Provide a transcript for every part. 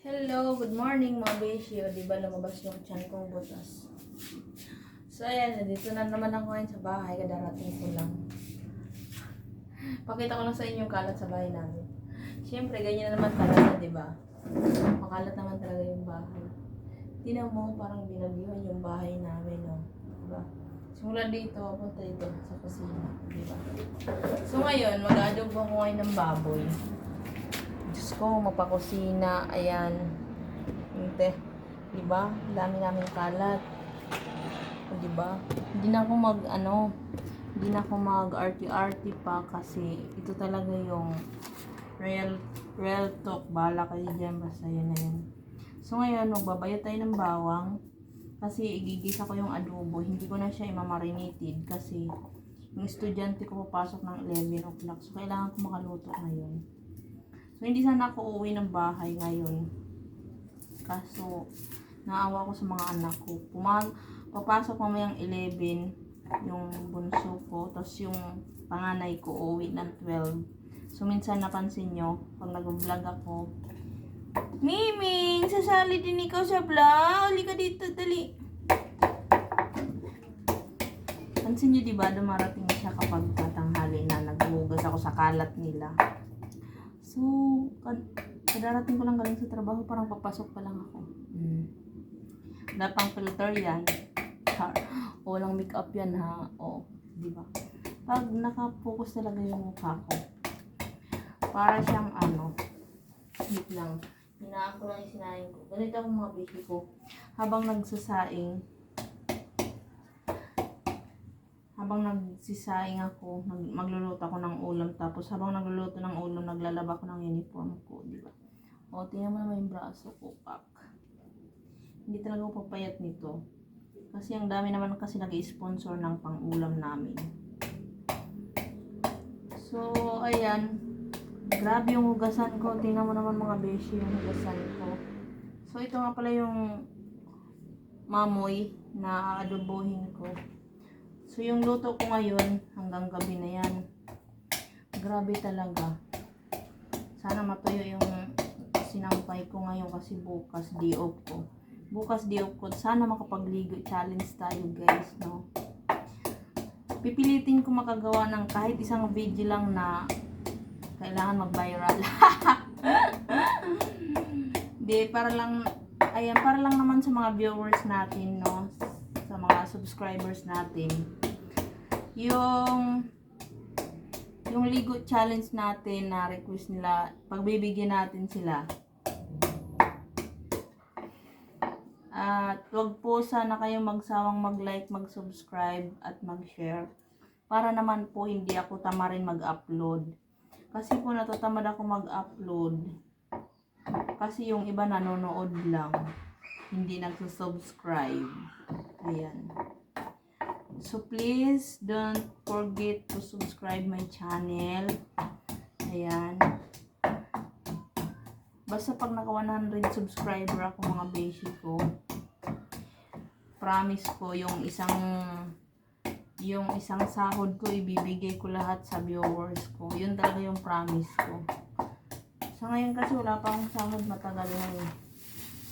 Hello, good morning mga beshi. O, di ba lumabas yung chan kong butas? So, ayan, dito na naman ako ngayon sa bahay. Kadarating ko lang. Pakita ko lang sa inyo yung kalat sa bahay namin. Siyempre, ganyan na naman talaga, di ba? Makalat naman talaga yung bahay. Tingnan mo, parang binagyuhan yung bahay namin, no? Di ba? Simula dito, punta dito sa kusina, di ba? So, ngayon, mag-adobo ako ngayon ng baboy. Diyos ko, mapakusina. Ayan. Hindi. Diba? Dami namin kalat. Diba? Hindi na ako mag, ano, hindi na ako mag arty pa kasi ito talaga yung real, real talk. Bala kayo dyan. Basta yun na yun. So, ngayon, magbabayad tayo ng bawang kasi igigisa ko yung adobo. Hindi ko na siya imamarinated kasi yung estudyante ko papasok ng 11 o'clock. So, kailangan ko makaluto ngayon. So, hindi sana ako uuwi ng bahay ngayon. Kaso, naawa ko sa mga anak ko. Pumag papasok mamayang 11 yung bunso ko. Tapos yung panganay ko uuwi ng 12. So, minsan napansin nyo, pag nag-vlog ako, Miming, sasali din ikaw sa vlog. Hali ka dito, dali. Pansin nyo, di ba, dumarating siya kapag tatanghali na naghugas ako sa kalat nila. So, kad kadarating ko lang galing sa trabaho, parang papasok pa lang ako. Mm. Wala pang filter yan. Char. O, walang makeup yan ha. O, di ba? Pag nakapokus talaga yung mukha ko, para siyang ano, wait lang. Hinaan ko lang yung sinaing ko. Ganito ako mga baby ko. Habang nagsasaing, habang nagsisaing ako, nag, magluluto ako ng ulam, tapos habang nagluluto ng ulam, naglalaba ko ng uniform ko, di ba? O, tingnan mo naman yung braso ko, pak. Hindi talaga ako papayat nito. Kasi ang dami naman kasi nag-sponsor ng pang-ulam namin. So, ayan. Grabe yung hugasan ko. Tingnan mo naman mga beshi yung hugasan ko. So, ito nga pala yung mamoy na adobohin ko. So, yung luto ko ngayon, hanggang gabi na yan. Grabe talaga. Sana matuyo yung sinampay ko ngayon kasi bukas di off ko. Bukas off ko. Sana makapagligo challenge tayo guys, no? Pipilitin ko makagawa ng kahit isang video lang na kailangan mag-viral. Di, para lang, ayan, para lang naman sa mga viewers natin, no? Sa mga subscribers natin. Yung, yung ligo challenge natin na request nila, pagbibigyan natin sila. At wag po sana kayong magsawang mag-like, mag-subscribe at mag-share. Para naman po hindi ako tamarin mag-upload. Kasi po natatamad ako mag-upload. Kasi yung iba nanonood lang. Hindi nagsusubscribe. Ayan. So please don't forget to subscribe my channel. Ayan. Basta pag naka 100 subscriber ako mga beshi ko, promise ko yung isang yung isang sahod ko ibibigay ko lahat sa viewers ko. Yun talaga yung promise ko. Sa ngayon kasi wala pa akong sahod matagal na eh.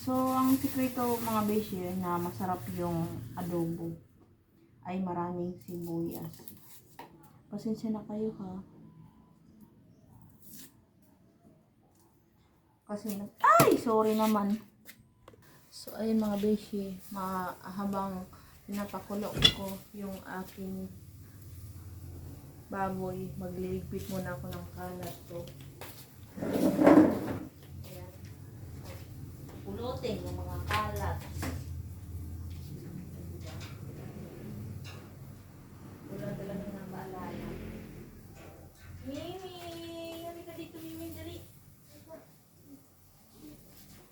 So, ang sikreto mga beshi na masarap yung adobo ay maraming sibuyas. Pasensya na kayo ha. Kasi nag... Ay! Sorry naman. So, ayun mga beshi, ma habang pinapakulo ko yung aking baboy, magliligpit muna ako ng kalat ko. Ayan. Pulutin yung mga kalat. Wala talaga ng baalala. Mimi! Halika dito, Mimi. Dali.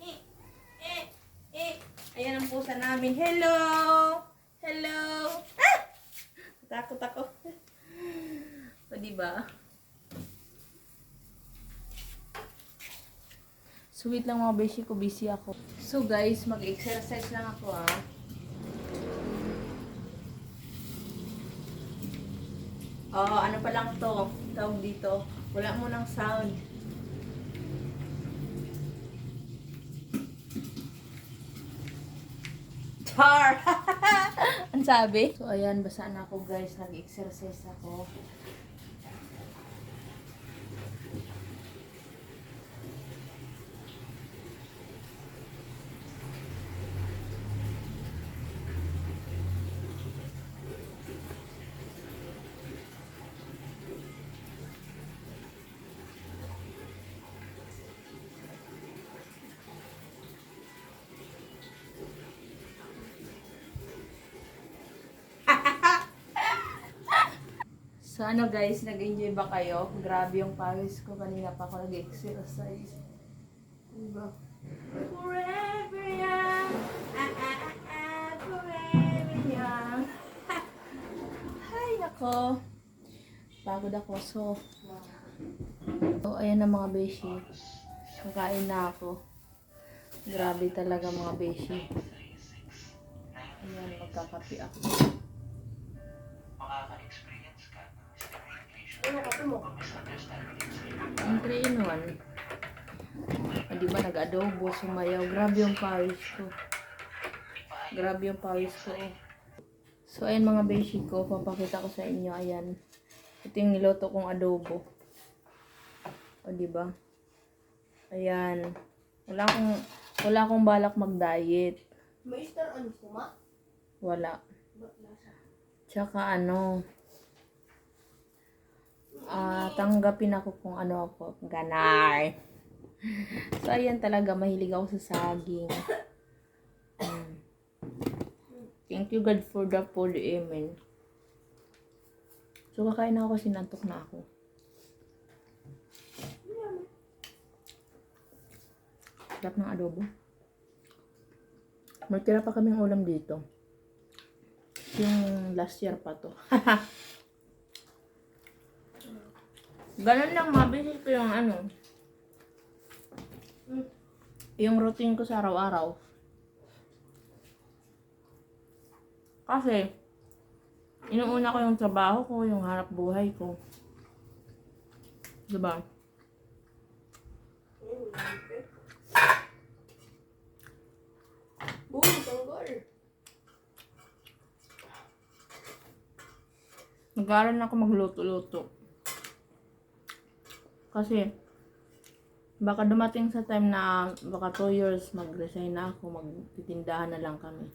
Eh, eh, eh. Ayan ang pusa namin. Hello! Hello! Ah! Takot ako. O, diba? Sweet lang mga beshi ko. Busy ako. So, guys, mag-exercise lang ako, ah. Oo, ano pa lang to? Tawag dito. Wala mo ng sound. Char! Ang sabi? So, ayan, basa na ako guys. Nag-exercise ako. So ano guys, nag-enjoy ba kayo? Grabe yung pawis ko. Kanina pa ako nag-exercise. Diba? Forever young. Ah, ah, ah, ah, forever young. Hay, nako. Pagod ako. So, so ayan na mga beshi. Kakain na ako. Grabe talaga mga beshi. Ayan, magkakapi ako. makaka-experience Ang 3 in 1. Ah, di ba nag-adobo, sumayaw. Grabe yung pawis ko. Grabe yung pawis ko. eh. So, ayan mga beshi ko. Papakita ko sa inyo. Ayan. Ito yung niloto kong adobo. O, di ba? Ayan. Wala akong, wala akong balak mag-diet. May star ano kuma? Wala. Tsaka ano, ah tanggapin ako kung ano ako, ganar. So, ayan talaga, mahilig ako sa saging. Mm. Thank you God for the food, amen. So, kakain na ako kasi nantok na ako. Sarap ng adobo. May pa kaming ulam dito. Yung last year pa to. Ganun lang, mabilis ko yung ano. Yung routine ko sa araw-araw. Kasi, inuuna ko yung trabaho ko, yung harap buhay ko. Diba? Boom, tanggol. Nag-aaral na ako magluto-luto. Kasi, baka dumating sa time na baka 2 years mag-resign na ako, magtitindahan na lang kami.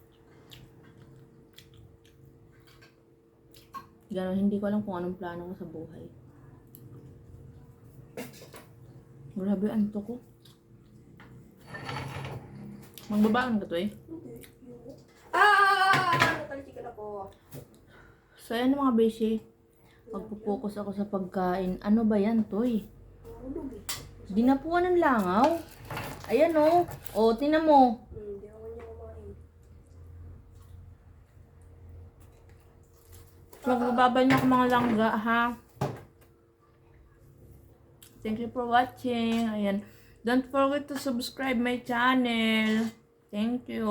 Ganon, hindi ko alam kung anong plano ko sa buhay. Grabe, anto ko. Magbabaon ka to eh. Ah! Natalikikan ako. So, ayan mga beshi. Magpo-focus ako sa pagkain. Ano ba yan, Toy? Mahulog eh. Dinapuan ng langaw. Ayan o. O, tinan mo. Hindi ako niya kumain. Magbababay na ako mga langga, ha? Thank you for watching. Ayan. Don't forget to subscribe my channel. Thank you.